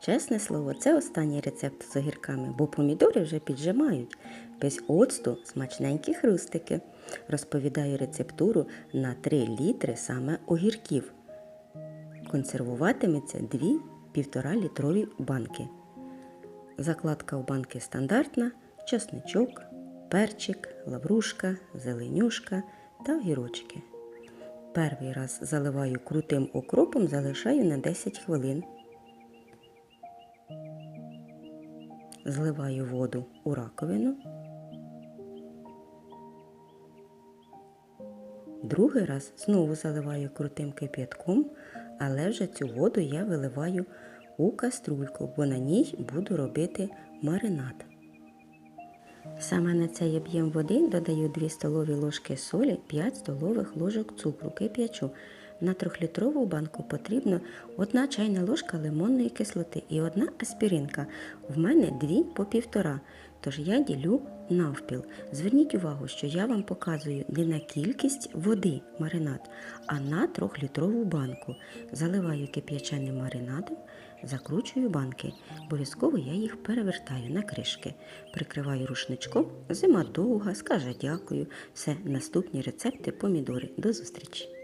Чесне слово, це останній рецепт з огірками, бо помідори вже піджимають. Без оцту смачненькі хрустики. Розповідаю рецептуру на 3 літри саме огірків. Консервуватиметься 2 1,5 літрові банки. Закладка в банки стандартна: чесничок, перчик, лаврушка, зеленюшка та огірочки. Перший раз заливаю крутим окропом, залишаю на 10 хвилин. Зливаю воду у раковину. Другий раз знову заливаю крутим кип'ятком, але вже цю воду я виливаю у каструльку, бо на ній буду робити маринад. Саме на цей об'єм води додаю 2 столові ложки солі, 5 столових ложок цукру, кип'ячу. На 3-літрову банку потрібно 1 чайна ложка лимонної кислоти і 1 аспіринка. В мене 2 по півтора, тож я ділю навпіл. Зверніть увагу, що я вам показую не на кількість води маринад, а на 3-літрову банку. Заливаю кип'яченим маринадом, закручую банки. Обов'язково я їх перевертаю на кришки. Прикриваю рушничком, зима довга, скаже дякую. Все, наступні рецепти помідори. До зустрічі!